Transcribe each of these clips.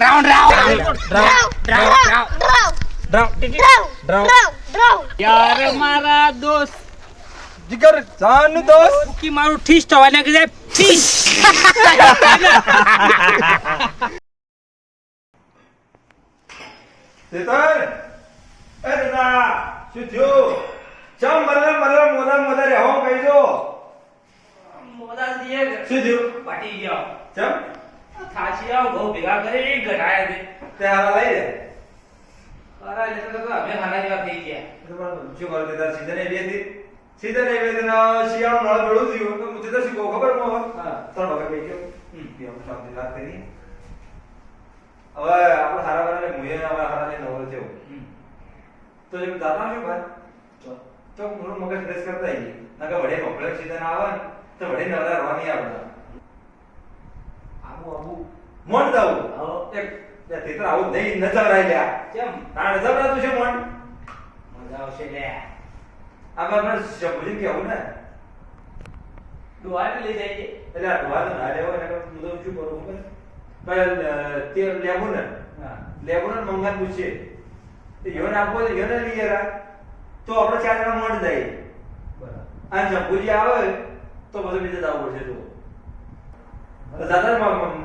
Round round યાર મારા દોસ્ત. જીગર જાન દોસ્ત. કી મારું ઠીસ થવા લાગી જાય ઠીસ. ચેતન એ દાદા શું થયું? ચમ મરલે મરલે મોદા મોદા રહેવો કહી દો. મોદા દીએ શું થયું? પાટી ગયો. ચમ? આવ ઘઉં ભેગા કરી ગઢાયા દે તે હારા લઈ લે અરે એટલે તો અમે હાના જેવા થઈ ગયા શું કરો તે સીઝન એવી હતી સીઝન એવી હતી ને શિયાળો નળ બેડું થયું તો મુજે તો શીખો ખબર મો હા. ત્રણ વખત ગયો હમ. બે આપણે શાંતિ વાત કરી હવે આપણે હારા બનાને મુએ આપણે હારા ને નવરો થયો તો જેમ દાદા શું ભાઈ તો પૂરું મગજ ફ્રેશ કરતા આવીએ નકર વડે મોકળે સીઝન આવે ને તો વડે નવરા રોની આવે આબુ આબુ મોન દાવું. એક તેતર આવું નહીં નજર લ્યા. કેમ? તાણ તું છે મન મજા આવશે લે. આમાં મને શબ્દજી કેવું ને ડોહાને લઈ જાય એટલે આ ધોવા તો ના લેવો એટલે હું તો શું કરું ખબર પણ તે લેવું ને. લેવું ને મંગાત પૂછે તો યોને આપો યોને લઈ જરા. તો આપણે ચાર જણા મોડ જાય. બરાબર. આ શંભુજી આવે તો બધું બીજે જવું પડશે તો દાદા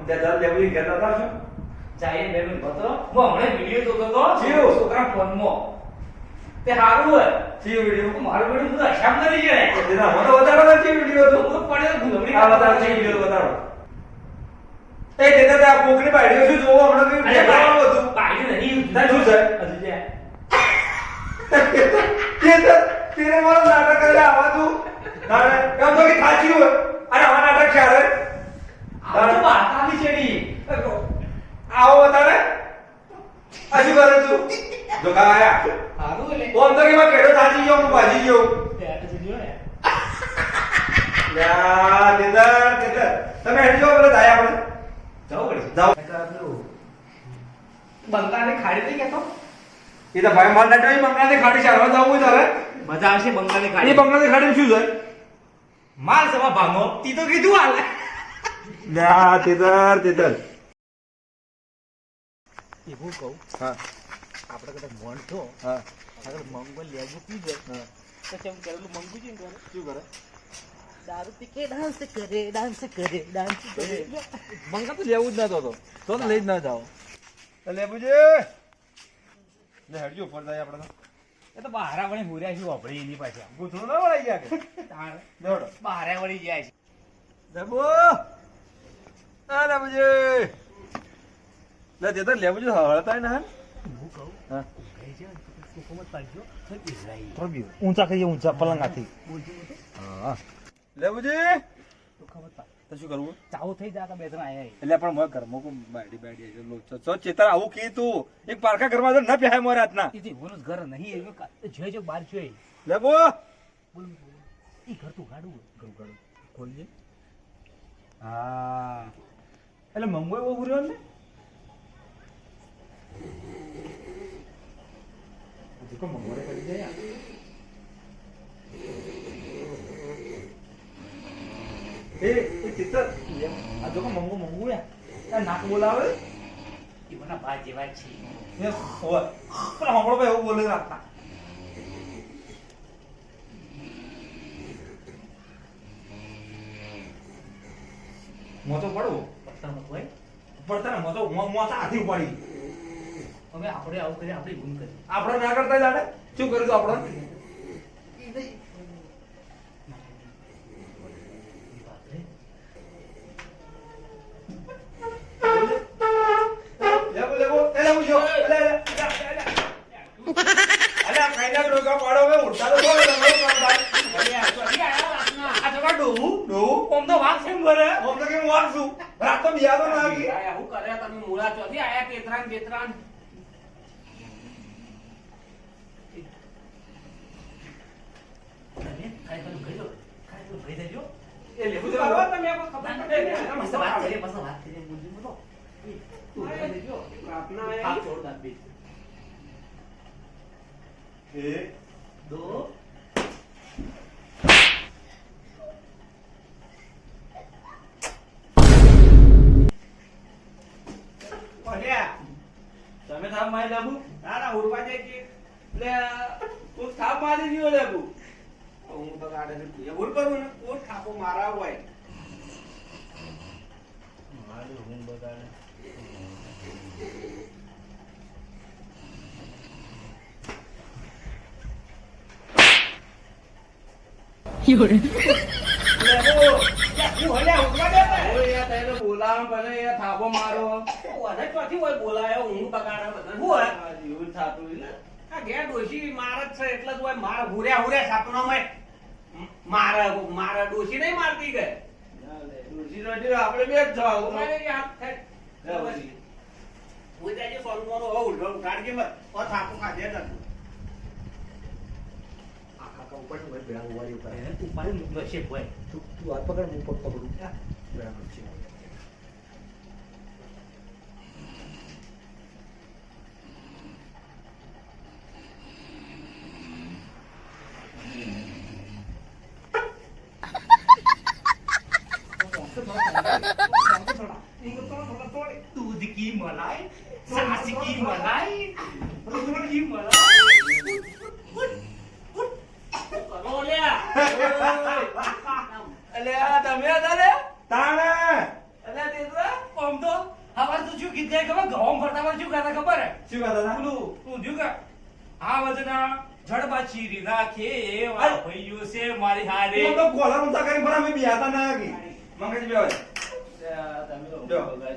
દાદા લેવું ઘેર દાદા છો જાય બે મિનિટ હતો હું હમણાં વિડિયો જોતો તો જીઓ છોકરા ફોનમાં. તે હારું હોય. જીઓ વિડિયો. મારું બેટું બધું અશામ કરી જાય તેના મને વધારો નથી વિડિયો તો? હું પડ્યો તો ભૂલવણી આ બતાવો છે વિડિયો. બતાવો એ તેના તે આ કોકની બાઈડીઓ શું જોવો હમણાં તો અરે દેખાડવાનું ભાઈ, હતું ભાઈ નહીં શું છે? હજુ છે. તેરે તેરે મારો નાટક કરે આવા તું. તારે એમ તો કે થાચી હોય. અરે આવા નાટક છે અરે આ તો આવો કરે તું? જો કા હારું એટલે. ઓમ તો કે કેડો થાચી ગયો હું ભાજી ગયો. બેઠ જ રહ્યો ને. યા તેદર તેદર તમે હેડજો આપણે જવું પડશે જાઓ બંગાળની ખાડી નહીં તો એ તો ભાઈ માર નાટક બંગાળની ખાડી ચાલવા જાવું તારે. મજા આવશે બંગાળની એ ખાડી. બંગાળની ખાડી શું છે? માલ સમા ભાંગો તી તો કીધું હાલ. યા તેદર તેદર એવું કહું? હા. આપણે કદાચ મોન છો હા. આગળ મંગો લેવું પી જાય તો કેમ કરેલું મંગુ છે કરે? શું કરે? દારૂ પી ડાન્સ કરે ડાન્સ કરે ડાન્સ કરે. મંગા તો લેવું જ નતો તો તો. તો લઈ જ ના જાઓ. લે બુજે. લે હેડજો ઉપર જાય આપણે એ તો બહારા વળી હુર્યા છે વાપરી એની પાછા. ગૂંથણું ના વળાઈ ગયા કે? વળી જાય છે. લેબુ બુજે તે તો હળતા ને હું કહું હા કઈ છે હુકુમત પાડજો તો ઇઝરાઈલ થોડું ઊંચા કહીએ ઊંચા પલંગાથી. હા. લે બુજે તો શું કરવું? ચાવું થઈ જાય બે ત્રણ આયા એટલે પણ મોય ઘર મોકું બાડી બાડી છે લો ચો ચેતર આવું કી તું એક પારખા ઘરમાં તો ન પહેાય મોર રાતના. એ તો ઘર નહીં જોઈ જો બહાર લે બો. બોલ બોલ ઘર તું ગાડું ઘર ગાડું. ખોલજે. હા. એટલે મંગો એવો ઉર્યો ને હજી મંગોરે કરી જાય એ એ ચિત્ર આ જો મંગો મંગો યા નાક બોલાવે એ મને બા જેવા છે એ હોવે પણ હમણો ભાઈ એવું બોલે રાખતા મોતો પડવો પત્તાનો હોય પડતા ને મોતો મોતા હાથી ઉપાડી હવે આપણે આવું કરીએ આપણે કરી આપણે ના કરતા જાણે? શું કર્યું તું આપણે લેવો લેવો એ લેવો જો લે લે અલે આ કાયદા ડોકા પાડો હવે ઉડતા તો બોલ તમારો કામ થાય આ તો ડોહું ડોહું ઓમ તો વાઘ છે મરે ઓમ તો કે હું વાગ છું રાત તો બિયા તો ના આવી આયા હું કરે તમે મૂળા ચોથી આયા તેતરાન તેતરાન તમે ખાઈ પેલું ખાઈ લો ખાઈ પેલું ખાઈ દેજો એ લેવું છે બાબા તમે મસ્ત વાત કરીએ મસ્ત વાત કરીએ બોલજો બોલો તું ખાઈ દેજો પ્રાર્થના बीच एक દાંત બે એક દો ઓલ્યા બગાડે છે તું એવું કરવું ને કોઈ ઠાકો મારા હોય મારું ઊંઘ બગાડે ઓય યાર તને બોલાવો ભલે યાર થાપો મારો ઓને ચોથી હોય બોલાયો ઊંઘ બગાડે બધા હું હોય? આ જેવું જ થાતું એટલે. આ ઘેર ડોશી માર જ છે એટલે જ હોય માર હુર્યા હુર્યા સપનામાં મારે મારે ડોશી નહીં મારતી કે આપણે બે જ જાઓ. મારે યાદ થાય લે પછી. હું જાય સોનું મોનું હવે ઉઠો ઉઠાડ કે મત ઓ થાપો ખાધે જ હતું. આ કાકા ઉપર તો ભાઈ બેડા ઉવારી ઉપર હે તું પાણી મુક નશે ભાઈ તું તું હાથ પકડ હું પગ પકડું આ બેડા તમે હતા ને તાણે. અલે તે આમ તો હવાર તો શું ગીત ગાય ખબર? ગોમ ફરતા વાર શું ગાતા ખબર? હે શું કહેતા હતા? પેલું તું જો કે આ વજના જડબા ચીરી નાખે એવા અરે. છે મારી હારે. એ તો કોલર ઊંચા કરી પણ અમે બિહાતા ના કે મંગજ બે હોય તમે તો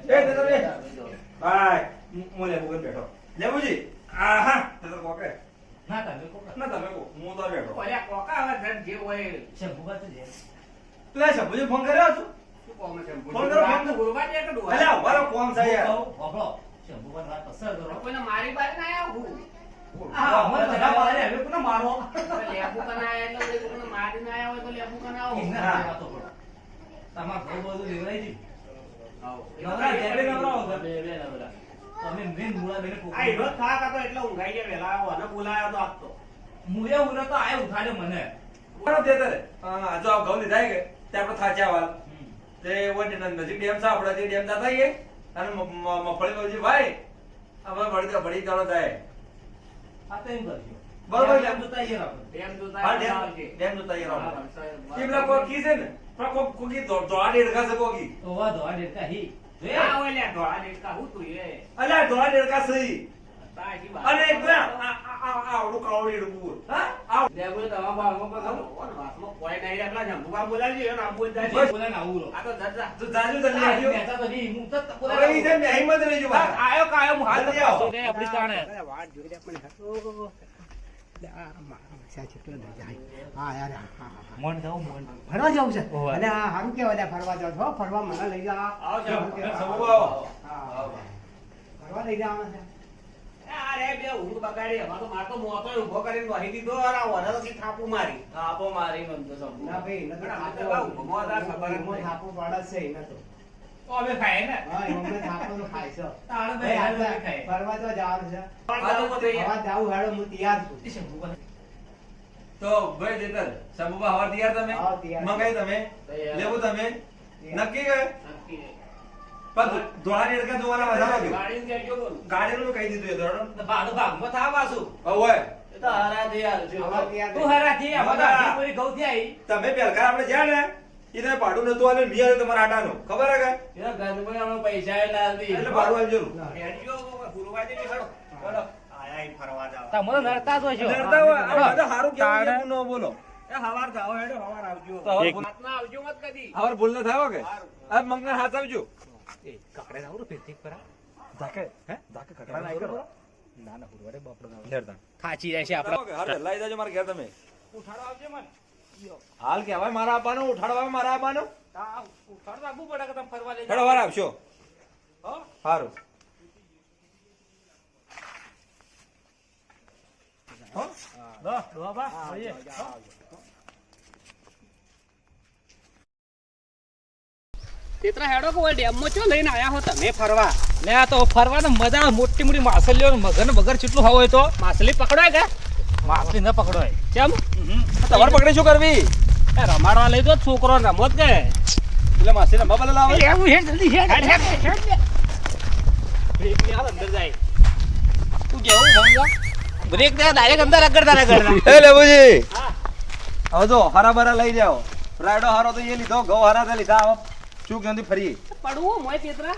એ તે તો લે. તમે તો. બાય હું બેઠો. લેબુજી તે તો કોકે. ના તમે કોકા. ના તમે કો. હું તો બેઠો. ઓલ્યા કોકા હવે જે હોય છે. જે તું એ શંભુજી ફોન કર્યો છું શું કોમ છે ફોન કરો, ફોન કરો. કે ડોહા? અલ્યા ઉભારો કોમ છે યાર. હોભળો, શંભુ બાજુ વાત પસંદ કરો. કોઈને મારી બાજુ ના આયા હું? આ આ અમારે અમારે જગા જગા પાડે, પાડે હવે કોને મારો લેબુ કના આયા એટલે કોઈ મારી ના આયા હોય તો લેબુ કના આવો. હા. તમાર ઘર બધું લેવડાઈ દીધું. આવો. નવરા ઘેરે નવરા હો બે બે નવરા. તમે મેન મુળા બેને આ પોકળી હીરો થાક હતો એટલે ઊંઘાઈ ગયા વહેલા આવો. બોલાયો તો આપતો મુયા ઉરા તો આય ઉઠાડે મને. કોનો તે તારે. હા જો આવ ઘઉં લીધા કે. તે આપણે થાચાવાલ તે વન નજીક ડેમ છે આપણે તે ડેમ જતા આવીએ. અને મફળી મગફળી ભાઈ હવે વડી વડી ગાળો થાય આ તો એમ કરજો બરોબર. એમ તો તૈયાર આપો ડેમ જોતા હા ડેમ ડેમ કોકી છે ને પણ કોક કોકી દોડા ડેડકા છે કોકી. તો વા દેતા હી. હું તું એ. દોડા ડેડકા વાત. અને આવડું કાળું ડેડકું હા લેબુ તમારા ભાગમાં પકડો. કોણ વાતમાં કોઈ નહીં રે, પેલા જંબુબા બોલાવજો, એને આમ બોલ જાય. બોલે ના આવું આ તો જજા. તો જાજુ જલ્દી આવજો બેઠા તો નહીં હું તો બોલે ઈ છે ને હિંમત રહી જો આયો કાયો હું હાલ જલ્દી આવો. તો આપણી સ્થાને વાત જોઈ લે પણ ઓહો. લે આ મારા મસા કેટલો દર્જા હા યાર હા હા હા. મન ફરવા જવું છે અને સારું કેવાય ફરવા જાવ છો ફરવા મને લઈ જા. ફરવા લઈ જવાના છે આ બે ઊંઘ બગાડી, એમાં તો મારે તો મોતોય કરીને વહી દીધો, અને આ થાપુ મારી. થાપો મારી મને તો સમજો. ના ભાઈ તો ખબર. થાપો પાડે છે તો. ખાય ને? હા એમને થાપો તો ખાય છે. તાળ ભાઈ, ભાઈ હાલ ખાય. ફરવા તો જવાનું છે. પણ જવું તો ફરવા જાવું હેડો હું તૈયાર છું. એ શંભુ બા તો ભાઈ દેતર સબુબા હવાર તૈયાર તમે? હા, મંગાઈ તમે? લેવું તમે? નક્કી કે નક્કી. પણ ધોળા ડેડકા જોવાના વધારે ગયો ગાડીને કહેજો બોલ. ગાડીનું કહી દીધું એ ધોરણ ભાડું ભાગમાં થાવ પાછું હવે તો હારા દે હાલ જો. હવે તૈયાર તું હરાથી મગા. અમારા આધી ગૌ થી તમે પેલકાર આપણે જ્યાં ને એ તમે ભાડું નતું આલે મિયા તમારા આટાનું ખબર હે કે એ ઘરમાં હમણાં પૈસા એ લાલ દી. એટલે ભાડું આલજો કહેજો, ગુરુવારે ની હેડો. હેડો. આયા ફરવા જાવ. તમને નડતા તો છો ડરતા હોય આ હારું કેવું ન બોલો હવાર જાઓ, હેડો, હવાર આવજો. તો હવાર ભૂલ- રાતના આવજો મત કદી. હવાર ભૂલ ન થાય હો કે આ મંગળ હાથ આવજો એ કાકડે ના ઉરો ફેરથી પરા ધાકે હે ધાકે કટરા ના કરો ના ના ઉરવાડે બાપડો ના લેરતા ખાચી જાય છે આપડા હાર લઈ જાજો મારા ઘેર તમે ઉઠાડો આવજો મન. હાલ કહેવાય મારા આપવાનું ઉઠાડવા મારા આપવાનું આ ઉઠાડો આપવું પડે કે તમે ફરવા લઈ હેડો જાઓ. વાર આપશો હો? સારું દો દો બા આઈએ તેતરા હેડો કે ડેમમાં ચો લઈને આયા હો તમે ફરવા. લે આ તો ફરવાનો મજા મોટી મોટી માછલીઓ ને મગર ને બગર કેટલું ખાવ હોય તો. માછલી પકડાય કે? માછલી ન પકડોય. ચમ તમારે પકડી શું કરવી? રમાડવા લઈ દો છોકરો રમત કે. એટલે માછલી રમવા પેલા લાવે એવું હે જલ્દી હે હેડ હેડ હેડ લે. બ્રેકની હાલ અંદર જાય. તું જેવું સમજા બ્રેક દે ડાયરેક્ટ અંદર રગડતા રગડતા એ લેબુજી. હવે જો હરા ભરા લઈ જાઓ. રાયડો હારો તો એ લીધો ઘઉં હરા તો લીધા. શું ક્યાંથી ફરી? પડવું મોય પેતરા.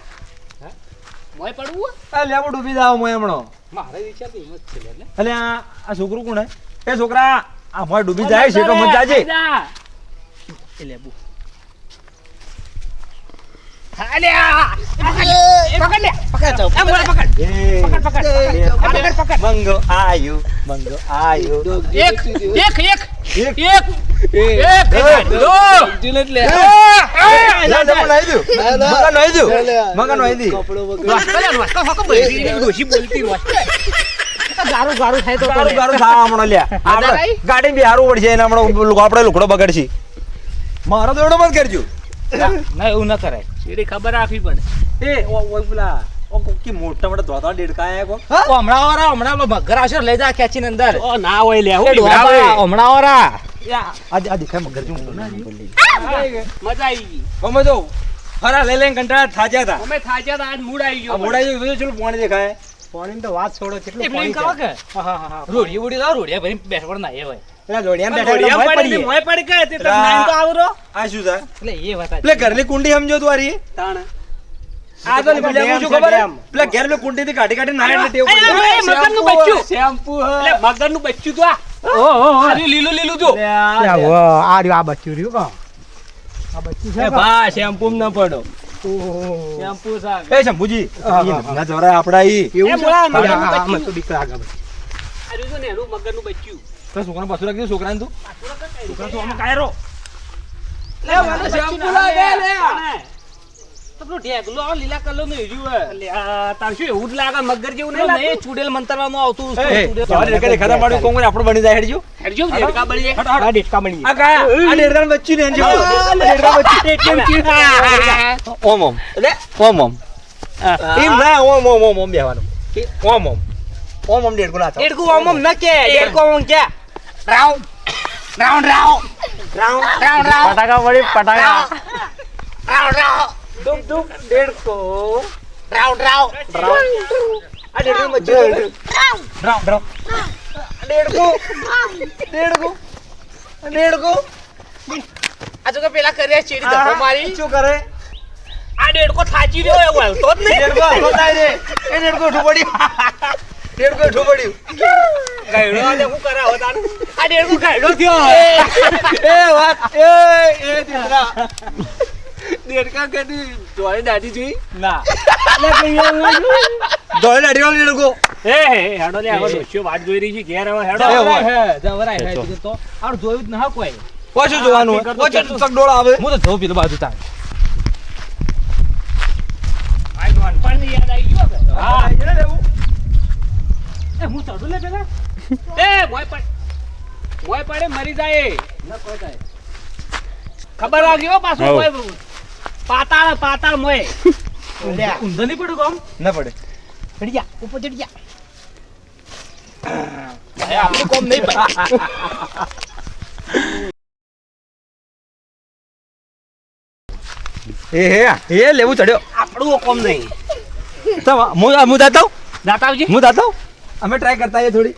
મોય પડવું આ લેવો ડૂબી જાવ મોય હમણો. મારે વિચાર તો એમ જ છે લે અલે આ આ છોકરું કોણ હે? એ છોકરા આ મોય ડૂબી જાય છે તો મત જાજે એ લેબુ મંગો આયુ મંગો આયુ એક એક એક એક એક ગાડી બી હારું પડશે એને હમણો આપણે લુકડો બગડશે મારો તો એવડો મત કરજો ના એવું ના કરાય. એની ખબર રાખવી પડે. એ ઓ ઓ પેલા ઓ કોકી મોટા મોટા ધોતા ડેડકા આયા કો? ઓ હમણાં વાળા હમણાં મગર આવશે લઈ જા ખેંચીને અંદર. ઓ ના હોય લે હમણાં વાળા. આજે આજે ખાય મગર જો મજા આવી ગઈ. સમજો ફરા લઈ લઈને કંટાળા થાજ્યા હતા. અમે થાજ્યા હતા આજ મૂડ આવી ગયો ગયો આવી ગયો ચલો પાણી દેખાય? પાણીની તો વાત છોડો કેટલું પાણી કહો કે? રોડિયો બોડી લાવ રોડિયા ભરી બેસવડ ના એ હોય. પેલા જોડિયા બેઠા પડી મોય પડી કે તે તો નાઈન તો આવરો આ શું થાય? એટલે એ વાત પેલે ઘરની કુંડી સમજો તું તાણ. આ તો પેલા હું શું ખબર પેલા ઘેર પેલા કુંડી થી કાઢી કાઢી નાય એટલે ટેવ પડી. બચ્ચું. શેમ્પુ એટલે મગરનું બચ્ચું તો આ. લીલું લીલું જો. આ આ બચ્ચું રહ્યું કા આ બચ્ચું છે? શેમ્પુ ન પડો. શેમ્પુ એ શંભુજી જવરા આપડા ઈ એવું છે? તો ને તો છોકરાને પાછું છોકરાને તું. છોકરા તો આમાં કાયરો. લે મને શેમ્પુ લાગે લે. તો પેલું ઢેગલો આ લીલા કલરનું હીર્યું હે તાર શું એવું જ લાગે? મગર જેવું નહીં મંતરવામાં આવતું એ, ચૂડેલ મારું કોંગળ આપણું બની જાય હેડજો. જાય હટ, હટ. બની આ આ બચ્ચી ને ઓમ ઓમ. ઓમ ઓમ. એમ ના ઓમ ઓમ ઓમ ઓમ બેહવાનું. કે? ઓમ ઓમ. ઓમ ઓમ ડેડકો ના. ડેડકું કે. ડેડકો કે. પટાકા પડી પટાકા. રાઉન્ડ ડુમ દેડકો ડેડકો રાઉન્ડ રાઉન્ડ. આ ડેડકાન બચ્ચી રાવ રાવ ડેડકો ડેડકો ડેડકો આ જો કે પેલા કર્યા ચીડી ધક્કો મારી. શું કરે? આ ડેડકો થાચી રહ્યો એવો હલતો જ નહીં. ડેડકો હાથો થાય રે એ ડેડકો ઉઠું ડેડકો ઉઠું ગાયડો ગયડો હું શું કરે તાન આ ડેડકો ગાયડો થયો એ વાત એ એ દીકરા. દેડકા કદી જોડે દાદી જોઈ? ના. દોડે દાઢી વાળી ડેડકો હે હે હેડો લે હવે ડોશીઓ વાટ જોઈ રહી છે? ઘેર હવે હેડો. એ. હે જવરાય હે તું. તો આ જોયું જ ના કોઈ. ઓછું જોવાનું ઓછું તક ડોળ આવે. હું તો જોઉં પેલું બાજુ તાર આ નાનપણની યાદ આવી ગયો હા. એ હું ચડું લે પેલા. એ મોય પડ. મોય પડે મરી જાય. એ. ખબર લાગી હો પાછું પાતાળ પાતાળ મોય. ઊંધો નહીં પડ્યું કોમ? ના પડે. ચડી જા ઉપર ચડી જા આપણું કોમ નહીં એ હે એ લેવું ચડ્યો. આપણું કોમ નહીં. તો હું હું જાતા દાતાવજી હું દાતાવ અમે ટ્રાય કરતા આવીએ થોડી.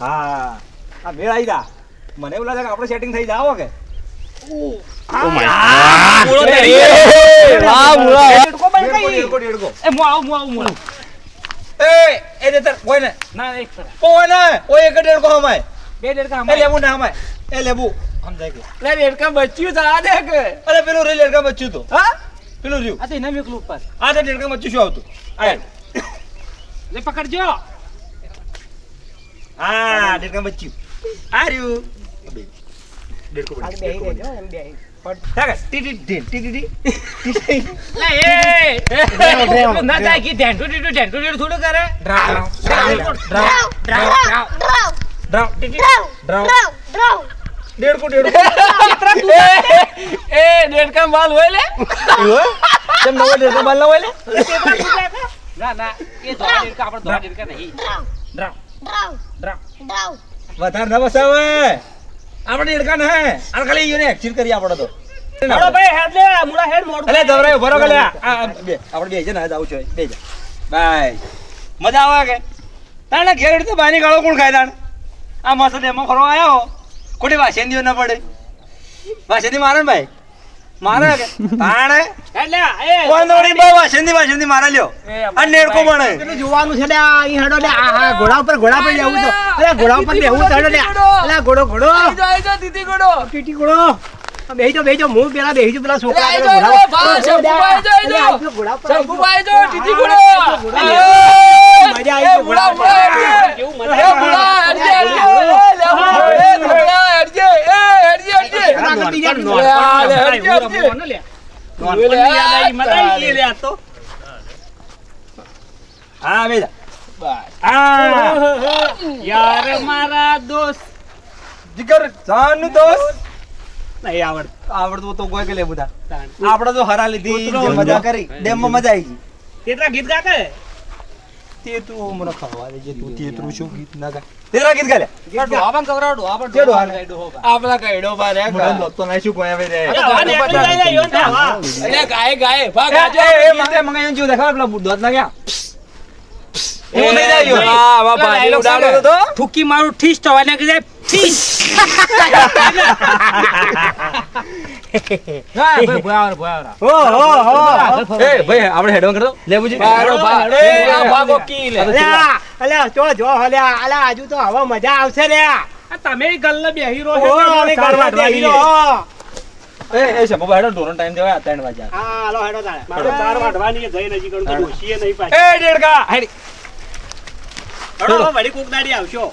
હા. આ મેળ આવી જા. મને એવું લાગે કે આપણે સેટિંગ થઈ જાવ કે? પૂરો એ, ગોડ એ, ગયો. વાહ, મુળા. દેડકો બંધ ડેડકો, એડકો ડેડકો, ડેડકો. એ મો આવું મો આવ હું એ એ દે તાર કોઈ ને ના એક તર કોઈ ને ઓય એક ડેડકો હમાય બે દેડકા એ અમારે. લેવું ના હમાય એ લેવું સમજાય કે લે દેડકા બચ્યું થા દે કે અરે પેલું રે ડેડકા બચ્યું તો હા પેલું રહ્યું આ તો એના મેકલું ઉપર આ તો ડેડકા બચ્યું શું આવતું આ લે પકડજો હા ડેડકા બચ્યું આ રહ્યું ડેડકો ખાલી બેહી રહેજો એમ બેહી ઠાક ટી ટી ટી ટી ટી ટી લે એ ના જાય કે ઢેંટુ ઢીટુ ઢેંટુ ઢીટુ થોડું કરે ડ્રાવ ડ્રાવ ડ્રાવ ડ્રાવ ડ્રાવ ટી ટી ડ્રાવ ડેડકો ડેડકો એ દેડકા આપણે ધોળા દેડકા નહીં ડ્રાવ ડ્રાવ વધારે ના બસાવે આપણે ડેડકા ના હે. આ ખાલી એને એક્સિડ કરી આપણે તો. હેડો ભાઈ હેડ લે મુડા હેડ મોડું અલે દવરાય ઊભો રહો કે લે આ આ બે. આપણે બે છે ને જાવ છે. બે જા બાય. મજા આવે કે? તાણે ઘેર તો બાની ગાળો કોણ ખાય તાણ? આ મસ્ત એમાં ફરવા આવ્યો ખોટી વાસેન્દીઓ ના પડે. વાસેન્દી મારે ભાઈ. મારે તાણે? એટલે એ. કોઈ નોડી બા વાસેન્દી મારે લ્યો? આ નેડકો બને પેલું જોવાનું છે લે આ ઈ હેડો લે આ હા ઘોડા ઉપર ઘોડા પર બેહવું તો અરે ઘોડા ઉપર બેહવું તો હેડો લે અલે ઘોડો. ઘોડો ટીટી ઘોડો. આ બેહી જાઓ, બેહી હું પેલા બેહી પેલા છોકરા પેલો ઘોડા જો, ટીટી ઘોડો. મજા આવી ઘોડા કેવું મજા હા યાર મારા દોસ્ત. જીગર જાનનું દોસ્ત. નહીં આવડતું. આવડતું તો કોઈ કે લે બધા. આપણે તો હરા લીધી મજા કરી ડેમમાં મજા આવી ગઈ. કેટલા ગીત ગાતે તે તું મને ખવા દેજે તું તેતરું શું ગીત ના ગાય. તેરા ગીત ગાલે ડોહામાં કવરાવ, ડોહામાં જે ડોહા ને? આપણા કઈડો બાર હે મને લગતો નહીં શું કોઈ આવે રે. અરે ને, ગાય ગાય ભાગ આજો. એ, એ, મંગાય, મંગાય, એમ જેવું દેખાય પેલા દોત ના ગયા એવું થઈ જાય હા, બાપા ઉડાડો તો ઠુકી મારું ઠીસ થવા લાગે જાય. ઠીસ હો, હો, હો. એ ભાઈ આપણે હેડવાન કરતો લેબુજી ભાગો, ભાગ. એ, આ ભાગો કી લે. અલે આ, અલે આ, જો, જો, અલે આ, અલે તો હવે મજા આવશે રે આ. આ તમે ગલ્લે બેહી રહો બેહી રહો. એ એ શંભુ ભાઈ હેડો ઢોરનો ટાઈમ દેવાય ત્રણ વાગ્યા હા, હાલો, હેડો તાણે. મારો ચાર વાઢવાની એ જઈ નજીક તો ડોશીએ નહીં પાછી. એ ડેડકા હેડી હળો, વળી કોક દાડી આવશો